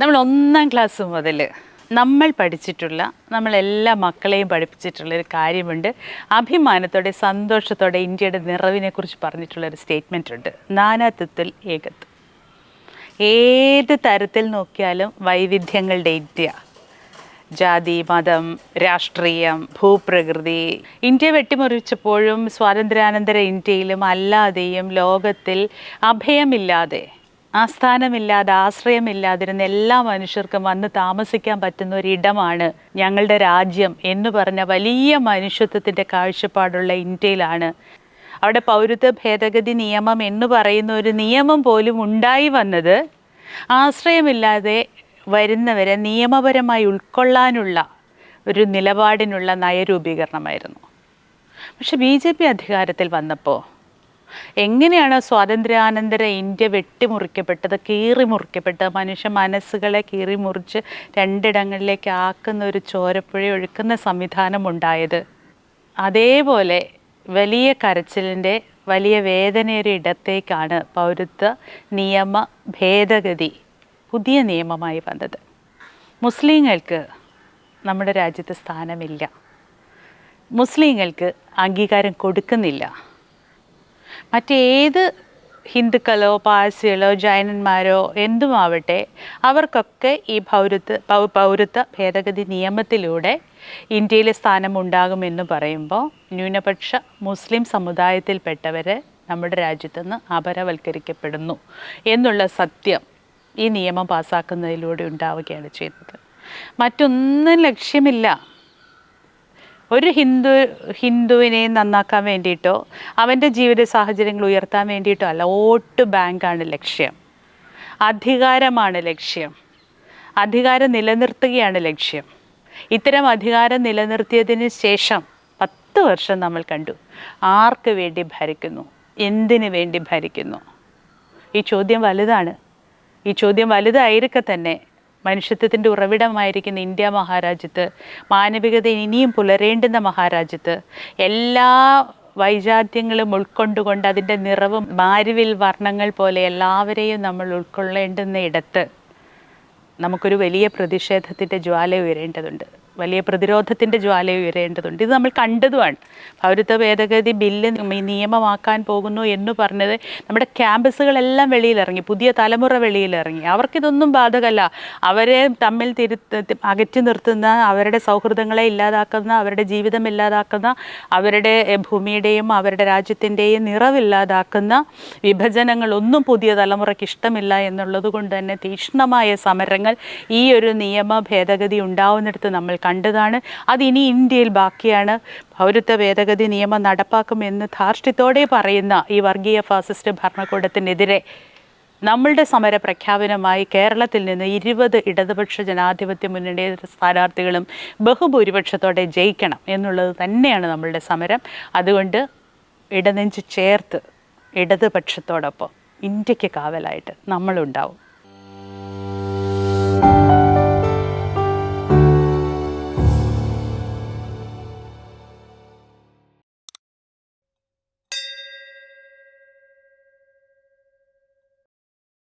നമ്മൾ ഒന്നാം ക്ലാസ് മുതൽ നമ്മൾ പഠിച്ചിട്ടുള്ള നമ്മളെല്ലാ മക്കളെയും പഠിപ്പിച്ചിട്ടുള്ള ഒരു കാര്യമുണ്ട്. അഭിമാനത്തോടെ സന്തോഷത്തോടെ ഇന്ത്യയുടെ നിറവിനെക്കുറിച്ച് പറഞ്ഞിട്ടുള്ള ഒരു സ്റ്റേറ്റ്മെന്റ് ഉണ്ട്. നാനാത്വത്തിൽ ഏകത്വം. ഏത് തരത്തിൽ നോക്കിയാലും വൈവിധ്യങ്ങളുടെ ഇന്ത്യ. ജാതി മതം രാഷ്ട്രീയം ഭൂപ്രകൃതി. ഇന്ത്യ വെട്ടിമുറിച്ചപ്പോഴും സ്വാതന്ത്ര്യാനന്തര ഇന്ത്യയിലും അല്ലാതെയും ലോകത്തിൽ അഭയമില്ലാതെ ആസ്ഥാനമില്ലാതെ ആശ്രയമില്ലാതിരുന്ന എല്ലാ മനുഷ്യർക്കും വന്ന് താമസിക്കാൻ പറ്റുന്ന ഒരിടമാണ് ഞങ്ങളുടെ രാജ്യം എന്ന് പറഞ്ഞ വലിയ മനുഷ്യത്വത്തിന്റെ കാഴ്ചപ്പാടുള്ള ഇന്ത്യയിലാണ്. അവിടെ പൗരത്വ ഭേദഗതി നിയമം എന്ന് പറയുന്ന ഒരു നിയമം പോലും ഉണ്ടായി വന്നത് ആശ്രയമില്ലാതെ വരുന്നവരെ നിയമപരമായി ഉൾക്കൊള്ളാനുള്ള ഒരു നിലപാടിനുള്ള നയരൂപീകരണമായിരുന്നു. പക്ഷെ ബി ജെ പി അധികാരത്തിൽ വന്നപ്പോൾ എങ്ങനെയാണ് സ്വാതന്ത്ര്യാനന്തര ഇന്ത്യ വെട്ടിമുറിക്കപ്പെട്ടത് കീറി മുറിക്കപ്പെട്ടത് മനുഷ്യ മനസ്സുകളെ കീറി മുറിച്ച് രണ്ടിടങ്ങളിലേക്ക് ആക്കുന്ന ഒരു ചോരപ്പുഴ ഒഴുക്കുന്ന സംവിധാനം ഉണ്ടായത് അതേപോലെ വലിയ കരച്ചിലിന്റെ വലിയ വേദനയൊരു ഇടത്തേക്കാണ് പൗരത്വ നിയമ ഭേദഗതി പുതിയ നിയമമായി വന്നത്. മുസ്ലിങ്ങൾക്ക് നമ്മുടെ രാജ്യത്ത് സ്ഥാനമില്ല. മുസ്ലിങ്ങൾക്ക് അംഗീകാരം കൊടുക്കുന്നില്ല. മറ്റേത് ഹിന്ദുക്കളോ പാഴ്സികളോ ജൈനന്മാരോ എന്തുമാവട്ടെ അവർക്കൊക്കെ ഈ പൗരത്വ പൗ പൗരത്വ ഭേദഗതി നിയമത്തിലൂടെ ഇന്ത്യയിൽ സ്ഥാനമുണ്ടാകുമെന്ന് പറയുമ്പോൾ ന്യൂനപക്ഷ മുസ്ലിം സമുദായത്തിൽപ്പെട്ടവർ നമ്മുടെ രാജ്യത്തുനിന്ന് അപരവൽക്കരിക്കപ്പെടുന്നു എന്നുള്ള സത്യം ഈ നിയമം പാസ്സാക്കുന്നതിലൂടെ ഉണ്ടാവുകയാണ് ചെയ്യുന്നത്. മറ്റൊന്നും ലക്ഷ്യമില്ല ഒരു ഹിന്ദു ഹിന്ദുവിനെ നന്നാക്കാൻ വേണ്ടിയിട്ടോ അവന്റെ ജീവിത സാഹചര്യങ്ങൾ ഉയർത്താൻ വേണ്ടിയിട്ടോ അല്ല വോട്ട് ബാങ്കാണ് ലക്ഷ്യം. അധികാരമാണ് ലക്ഷ്യം. അധികാരം നിലനിർത്തുകയാണ് ലക്ഷ്യം. ഇത്തരം അധികാരം നിലനിർത്തിയതിന് ശേഷം പത്ത് വർഷം നമ്മൾ കണ്ടു. ആർക്ക് വേണ്ടി ഭരിക്കുന്നു? എന്തിനു വേണ്ടി ഭരിക്കുന്നു? ഈ ചോദ്യം വലുതാണ്. ഈ ചോദ്യം വലുതായിരിക്കെ തന്നെ മനുഷ്യത്വത്തിന്റെ ഉറവിടമായിരിക്കുന്ന ഇന്ത്യ മഹാരാജ്യത്ത് മാനവികത ഇനിയും പുലരേണ്ടുന്ന മഹാരാജ്യത്ത് എല്ലാ വൈജാത്യങ്ങളും ഉൾക്കൊണ്ടുകൊണ്ട് അതിന്റെ നിറവും മാരുവിൽ വർണങ്ങൾ പോലെ എല്ലാവരെയും നമ്മൾ ഉൾക്കൊള്ളേണ്ടുന്ന ഇടത്ത് നമുക്കൊരു വലിയ പ്രതിഷേധത്തിന്റെ ജ്വാല ഉയരേണ്ടതുണ്ട്. വലിയ പ്രതിരോധത്തിന്റെ ജ്വാല ഉയരേണ്ടതുണ്ട്. ഇത് നമ്മൾ കണ്ടതുമാണ്. പൗരത്വ ഭേദഗതി ബില്ല് നിയമമാക്കാൻ പോകുന്നു എന്ന് പറഞ്ഞത് നമ്മുടെ ക്യാമ്പസുകളെല്ലാം വെളിയിലിറങ്ങി പുതിയ തലമുറ വെളിയിലിറങ്ങി. അവർക്കിതൊന്നും ബാധകമല്ല. അവരെ തമ്മിൽ തിരു അകറ്റി നിർത്തുന്ന അവരുടെ സൗഹൃദങ്ങളെ ഇല്ലാതാക്കുന്ന അവരുടെ ജീവിതം ഇല്ലാതാക്കുന്ന അവരുടെ ഭൂമിയുടെയും അവരുടെ രാജ്യത്തിന്റെയും നിറവില്ലാതാക്കുന്ന വിഭജനങ്ങളൊന്നും പുതിയ തലമുറയ്ക്ക് ഇഷ്ടമില്ല എന്നുള്ളത് കൊണ്ട് തന്നെ തീക്ഷ്ണമായ സമരങ്ങൾ ഈ ഒരു നിയമ ഭേദഗതി ഉണ്ടാവുന്നിടത്ത് നമ്മൾ കണ്ടതാണ്. അത് ഇനി ഇന്ത്യയിൽ ബാക്കിയാണ്. പൗരത്വ ഭേദഗതി നിയമം നടപ്പാക്കുമെന്ന് ധാർഷ്ട്യത്തോടെ പറയുന്ന ഈ വർഗീയ ഫാസിസ്റ്റ് ഭരണകൂടത്തിനെതിരെ നമ്മളുടെ സമര പ്രഖ്യാപനമായി കേരളത്തിൽ നിന്ന് ഇരുപത് ഇടതുപക്ഷ ജനാധിപത്യ മുന്നണി സ്ഥാനാർത്ഥികളും ബഹുഭൂരിപക്ഷത്തോടെ ജയിക്കണം എന്നുള്ളത് തന്നെയാണ് നമ്മളുടെ സമരം. അതുകൊണ്ട് ഇടനെഞ്ച് ചേർത്ത് ഇടതുപക്ഷത്തോടൊപ്പം ഇന്ത്യയ്ക്ക് കാവലായിട്ട് നമ്മളുണ്ടാവും.